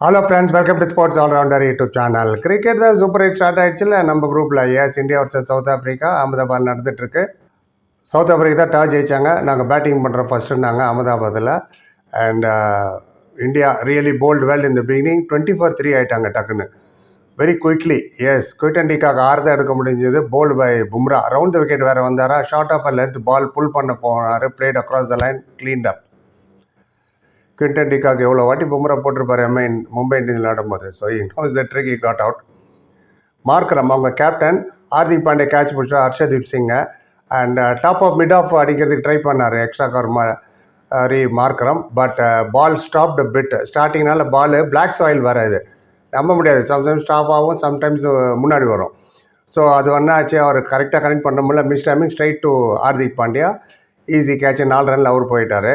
Hello friends welcome to sports all-rounder YouTube channel cricket தான் super hit start ஆயிடுச்சுல. நம்ம குரூப்பில் yes India versus South Africa Ahmedabad நடந்துகிட்ருக்கு South Africa தான் toss ஜெயிச்சாங்க. நாங்கள் பேட்டிங் பண்ணுறோம் ஃபஸ்ட்டுனாங்க அகமதாபாத்தில் and India really bowled well இந்த பிகினிங் டுவெண்ட்டி ஃபோர் த்ரீ ஆகிட்டாங்க டக்குன்னு very quickly yes quite and de Kock ஆறு தான் எடுக்க முடிஞ்சது. Bowled by Bumrah round the wicket வேறு வந்தாரா? Short of length ball pull பண்ண போனார். Blade across the line cleaned up Quinton de Kock எவ்வளோ வாட்டி பும்ரா போட்டிருப்பார் எம்ஐ மும்பை இண்டியன்ஸ் விளையாடும்போது so in house the trick E caught out Markram அவங்க captain Hardik Pandey catch பிடிச்சா ஹர்ஷதீப் சிங்கை and top of mid off அடிக்கிறதுக்கு ட்ரை பண்ணார். Extra cover re Markram but ball stopped bit ஸ்டார்டிங்னால ball black soil வராது. நம்ப முடியாது. சம்டைம்ஸ் ஸ்டாப் ஆகும் சம்டைம்ஸ் uh, முன்னாடி வரும். ஸோ அது ஒன்றாச்சு அவர் கரெக்டாக கனெக்ட் பண்ண முடியல. Miss timing straight to Hardik Pandya easy catch நாலு ரனில் அவர் போயிட்டார்.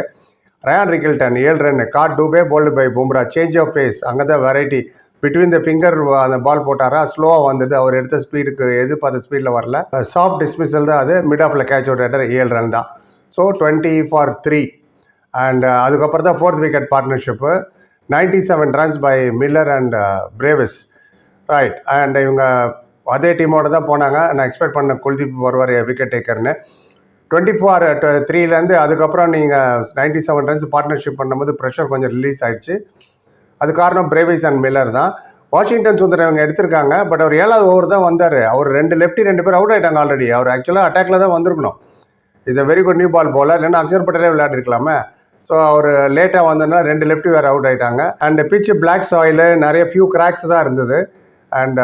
ரயான் ரிகில்டன் ஏழு run caught Dube bowled by Bumrah change of pace அங்கே தான் வெரைட்டி பிட்வீன் த ஃபிங்கர் அந்த பால் போட்டாரா? ஸ்லோவாக வந்தது. அவர் எடுத்த ஸ்பீடுக்கு எதிர்பார்த்த ஸ்பீடில் வரல. சாஃப்ட் டிஸ்மிஸல் தான் அது. மிட் ஆஃபில் கேட்ச் அவுட் ஆகிட்டார் ஏழு ரன் தான். So twenty for three and அதுக்கப்புறம் தான் fourth wicket partnership ninety seven runs by Miller and Brevis right and இவங்க அதே டீமோட தான் போனாங்க. நான் எக்ஸ்பெக்ட் பண்ண குல்தீப் வருவார் விக்கெட் டேக்கர்னு டுவெண்ட்டி ஃபோர் த்ரீலேருந்து அதுக்கப்புறம் நீங்கள் நைன்டி செவன் ரன்ஸ் பார்ட்னர்ஷிப் பண்ணும்போது ப்ரெஷர் கொஞ்சம் ரிலீஸ் ஆகிடுச்சு அது காரணம் பிரேவிஸ் அண்ட் மில்லர் தான். வாஷிங்டன் சுந்தர் இவங்க எடுத்திருக்காங்க பட் அவர் ஏழாவது ஓவர் தான் வந்தார். அவர் ரெண்டு லெஃப்டி ரெண்டு பேர் அவுட் ஆகிட்டாங்க ஆல்ரெடி அவர் ஆக்சுவலாக அட்டாக்ல தான் வந்திருக்கணும். Is a very good new ball போல இல்லைன்னா அக்ஷர் பட்டேலே விளையாடிருக்கலாமே. ஸோ அவர் லேட்டாக வந்தோன்னா ரெண்டு லெஃப்ட் வேறு அவுட் ஆகிட்டாங்க அண்ட் பிச் பிளாக் சாயில் நிறைய ஃபியூ கிராக்ஸ் தான் இருந்தது. அண்ட்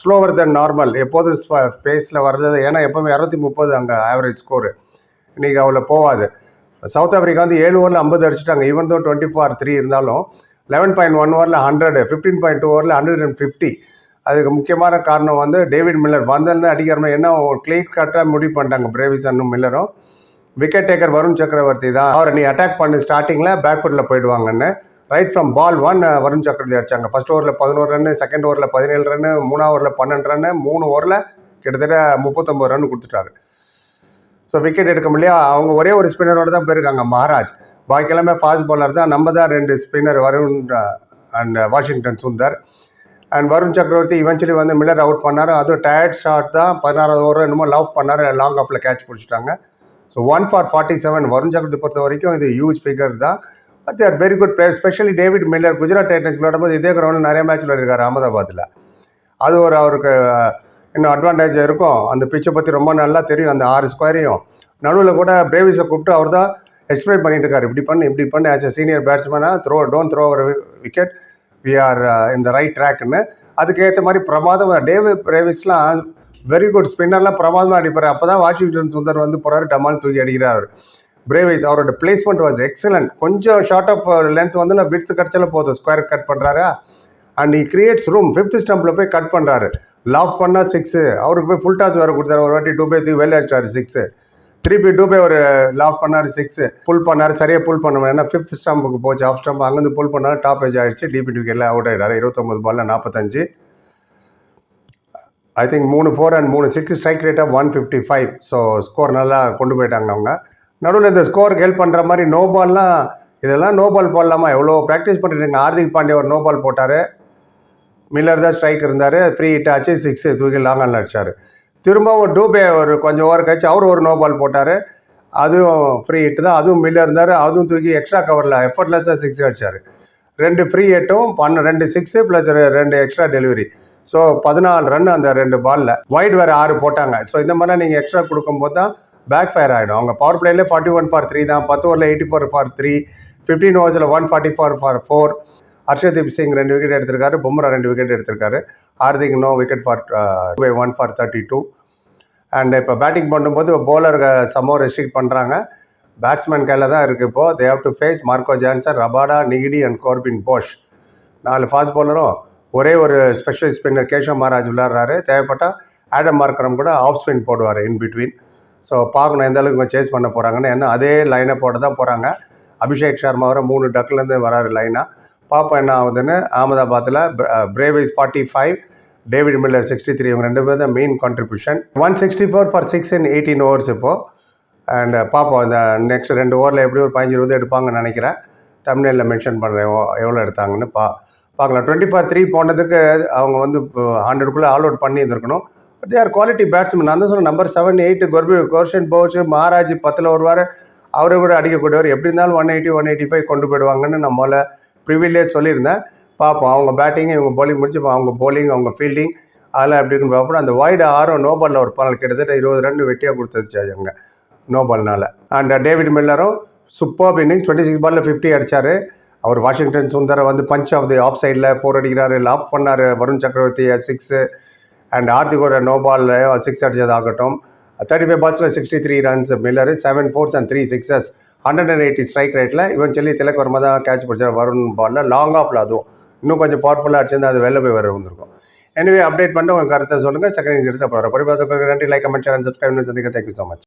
ஸ்லோவர் தென் நார்மல் எப்போதும் ஸ்பேஸில் வர்றது ஏன்னா எப்போவுமே இரநூத்தி முப்பது அங்கே ஆவரேஜ் ஸ்கோரு இன்றைக்கி அவ்வளோ போகாது சவுத் ஆஃப்ரிக்கா வந்து ஏழு ஓவரில் ஐம்பது அடிச்சிட்டாங்க. Even though twenty four three இருந்தாலும் லெவன் பாயிண்ட் ஒன் ஓவரில் ஹண்ட்ரடு ஃபிஃப்டீன் பாயிண்ட் டூ ஓவரில் ஹண்ட்ரட் அண்ட் ஃபிஃப்டி அதுக்கு முக்கியமான காரணம் வந்து டேவிட் மில்லர் வந்திருந்து அடிக்கிற மாதிரி என்ன கிளீக் கட்டாக முடிவு பண்ணிட்டாங்க. பிரேவிசன்னும் மில்லரும் விக்கெட் டேக்கர் வருண் சக்கரவர்த்தி தான். அவரை நீ அட்டாக் பண்ணு ஸ்டார்டிங்கில் back போயிடுவாங்கன்னு. Right from ball one Varun Chakravarthy அடிச்சாங்க. ஃபர்ஸ்ட் ஓவரில் பதினோரு ரன்னு செகண்ட் ஓவரில் பதினேழு ரன்னு மூணாவது ஓவரில் பன்னெண்டு ரன்னு மூணு ஓவரில் கிட்டத்தட்ட முப்பத்தொம்பது ரன் கொடுத்துட்டாரு. ஸோ விக்கெட் எடுக்க முடியல. அவங்க ஒரே ஒரு ஸ்பின்னரோடு தான் போயிருக்காங்க மகாராஜ். பாக்கி எல்லாமே ஃபாஸ்ட் பாலர் தான். நம்ம தான் ரெண்டு spinner Varun and Washington Sundar. And Varun Chakravarthy eventually வந்து மில்லர் அவுட் பண்ணார். அதுவும் டயர்ட் ஷாட் தான். பதினாறாவது ஓவர் என்னமோ லவ் பண்ணார். லாங் ஆஃபில் கேட்ச் பிடிச்சிட்டாங்க. So one for forty seven Varun சக்கரத்தை பொறுத்த வரைக்கும் இது ஹியூஜ் ஃபிகர் தான். But there very good player specially David Miller Gujarat Titans விளையாடும்போது இதே கிரௌண்டில் நிறைய மேட்ச் விளையாடிருக்காரு அகமதாபாத்தில் அது ஒரு அவருக்கு uh, இன்னும் அட்வான்டேஜ் இருக்கும். அந்த பிச்சை பற்றி ரொம்ப நல்லா தெரியும் அந்த ஆறு ஸ்கொயரையும் நடுவில் கூட பிரேவிஸை கூப்பிட்டு அவர் தான் எக்ஸ்பிளைன் பண்ணிட்டு இருக்காரு. இப்படி பண்ணு இப்படி பண்ணு ஆஸ் எ சீனியர் பேட்ஸ்மேனாக த்ரோ டோன்ட் த்ரோ அவர் விக்கெட் வி ஆர் இந்த ரைட் ட்ராக்னு அதுக்கேற்ற மாதிரி பிரமாதம் டேவிட் பிரேவிஸ்லாம் வெரி குட் ஸ்பின்னர்லாம் பிரமாதமாக அடிப்பார். அப்போ தான் வாஷிங்டன் சுந்தர் வந்து போகிறாரு டமால் தூக்கி அடிக்கிறார். பிரேவைஸ் அவரோட பிளேஸ்மெண்ட் வாஸ் எக்ஸலண்ட் கொஞ்சம் ஷார்ட் ஆஃப் லென்த் வந்து நான் விடுத்து கிடச்சால போதும். Square cut பண்ணுறாரா and he creates room fifth ஸ்டம்பில் போய் கட் பண்ணுறாரு லாக் பண்ணால் சிக்ஸு அவருக்கு போய் ஃபுல் டாஸ் வேறு கொடுத்தாரு. ஒரு வாட்டி டூ பை தூக்கி வெளியே அடிச்சாரு சிக்ஸு திருப்பி டூ ஒரு லாக் பண்ணார் சிக்ஸு புல் பண்ணார். சரியாக புல் பண்ண ஏன்னா ஃபிஃப்த் ஸ்டம்புக்கு போச்சு. ஆஃப் ஸ்டம்ப் அங்கேருந்து புல் பண்ணார் டாப் ஏஜ் ஆகிடுச்சு டிபி விக்கெட்டில் அவுட் ஆகிட்டார் இருபத்தொம்பது பாலில் நாற்பத்தஞ்சு ஐ திங்க் மூணு ஃபோர் அண்ட் மூணு சிக்ஸ் ஸ்ட்ரைக் ரேட்டாக one fifty five so score நல்லா கொண்டு போயிட்டாங்க அவங்க. நடுவில் இந்த ஸ்கோருக்கு ஹெல்ப் பண்ணுற மாதிரி நோ பால்லாம் இதெல்லாம் நோ பால் போடலாமா? எவ்வளோ ப்ராக்டிஸ் பண்ணிட்டு ஹார்திக் பாண்டியா ஒரு நோ பால் போட்டார். மில்லர் தான் ஸ்ட்ரைக் இருந்தார். ஃப்ரீ ஹிட் ஆச்சு சிக்ஸ் தூக்கி லாங் ஆன் அடிச்சார். திரும்பவும் டூபே ஒரு கொஞ்சம் ஓவர் கழிச்சு அவர் ஒரு நோ பால் போட்டார். அதுவும் ஃப்ரீ ஹிட் தான். அதுவும் மில்லர் இருந்தார். அதுவும் தூக்கி எக்ஸ்ட்ரா கவரில் எஃபர்ட்லெஸ்ஸாக சிக்ஸ் அடிச்சார். ரெண்டு ஃப்ரீ ஹிட்டும் பண்ண ரெண்டு சிக்ஸு ப்ளஸ் ரெண்டு எக்ஸ்ட்ரா டெலிவரி ஸோ பதினாலு ரன் அந்த ரெண்டு பாலில் ஒயிட் வேறு ஆறு போட்டாங்க. ஸோ இந்த மாதிரிலாம் நீங்கள் எக்ஸ்ட்ரா கொடுக்கும்போது தான் பேக் ஃபயர் ஆகிடும் அவங்க பவர் பிளேலேயே ஃபார்ட்டி ஒன் ஃபார் த்ரீ தான். பத்து ஓவரில் eighty four for three fifteen ஓவர்ஸில் one forty four for four Harshdeep Singh ரெண்டு விக்கெட் எடுத்திருக்காரு. பும்ரா ரெண்டு விக்கெட் எடுத்திருக்காரு. Hardik no wicket for by one for thirty two and இப்போ பேட்டிங் பண்ணும்போது போலர் சமோ ரெஸ்ட்ரிக்ட் பண்ணுறாங்க பேட்ஸ்மேன் கையில் தான் இருக்குது இப்போது they have to face Marco Jansen Rabada Ngidi and Corbin Bosch நாலு ஃபாஸ்ட் பவுலரும் ஒரே ஒரு ஸ்பெஷல் ஸ்பின்னர் கேஷவ் மகாராஜ் விளையாடுறாரு. தேவைப்பட்டால் ஆடம் மார்க்கரம் கூட ஆஃப் ஸ்பின் போடுவார் இன் பிட்வீன் ஸோ பார்க்கணும் எந்த அளவுக்கு சேஸ் பண்ண போகிறாங்கன்னு ஏன்னா அதே லைனை போட தான் போகிறாங்க அபிஷேக் சர்மா வர மூணு டக்குலேருந்து வராரு லைனாக பார்ப்போம் என்ன ஆகுதுன்னு. அகமதாபாத்தில் Brevis forty five David Miller sixty three இவங்க ரெண்டு பேர் தான் main contribution one sixty four for six in eighteen overs இப்போது அண்ட் பார்ப்போம் இந்த நெக்ஸ்ட் ரெண்டு ஓவரில் எப்படி ஒரு பதினஞ்சு இருபது எடுப்பாங்கன்னு நினைக்கிறேன். தமிழ்நாட்டில் மென்ஷன் பண்ணுறேன் எவ்வளோ எடுத்தாங்கன்னு பா பார்க்கலாம். டுவெண்ட்டி ஃபார் த்ரீ போனதுக்கு அவங்க வந்து ஹண்ட்ரட்குள்ளே ஆல் அவுட் பண்ணி இருந்திருக்கணும் பட் தேர் குவாலிட்டி பேட்ஸ்மேன் நான் தான் சொன்னேன் நம்பர் செவன் எயிட் கொர்பி கோர்ஷன் போச் மகாராஜ் பத்தில் வருவார். அவரை கூட அடிக்கக்கூடியவர் எப்படி இருந்தாலும் one eighty one eighty five கொண்டு போயிடுவாங்கன்னு நம்மள ப்ரிவிலே சொல்லியிருந்தேன். பார்ப்போம். அவங்க பேட்டிங் இவங்க போலிங் முடிச்சு அவங்க போலிங் அவங்க ஃபீல்டிங் அதெல்லாம் எப்படி இருக்குன்னு பார்ப்போம். அந்த வைடு ஆறும் நோ பாலில் ஒரு பால் கிட்டத்தட்ட இருபது ரன் வெட்டியாக கொடுத்துருச்சு அவங்க நோபால்னால அண்ட் டேவிட் மில்லரும் சூப்பர் இன்னிங் டுவெண்ட்டி சிக்ஸ் பாலில் ஃபிஃப்டி அடிச்சார். அவர் வாஷிங்டன் சுந்தரை வந்து பஞ்ச் ஆஃப் தி ஆஃப் சைடில் ஃபோர் அடிக்கிறாரு. லாப் பண்ணார் வருண் சக்கரவர்த்தி சிக்ஸு அண்ட் ஆர்த்திகோட நோ பாலில் சிக்ஸ் அடிச்சதாகட்டும். Thirty five பால்ஸில் sixty three runs Miller seven fours and three sixes hundred and eighty strike ரேட்டில் இவன் சொல்லி திலக் வர்மா தான் கேட்ச் பிடிச்சார் வருண் பாலில் லாங் ஆஃபில் அதுவும். இன்னும் கொஞ்சம் பவர்ஃபுல்லாக அடிச்சிருந்தா அது வெளில போய் வர வந்திருக்கும் எனவே அப்டேட் பண்ணிட்டு உங்கள் கருத்தை சொல்லுங்கள் செகண்ட் இன்ஜினியர் அப்புறம் குறிப்பாக நன்றி. லைக் கமெண்ட் அண்ட் சப்ஸ்கிரைப் சந்திக்க தேங்க்யூ ஸோ மச்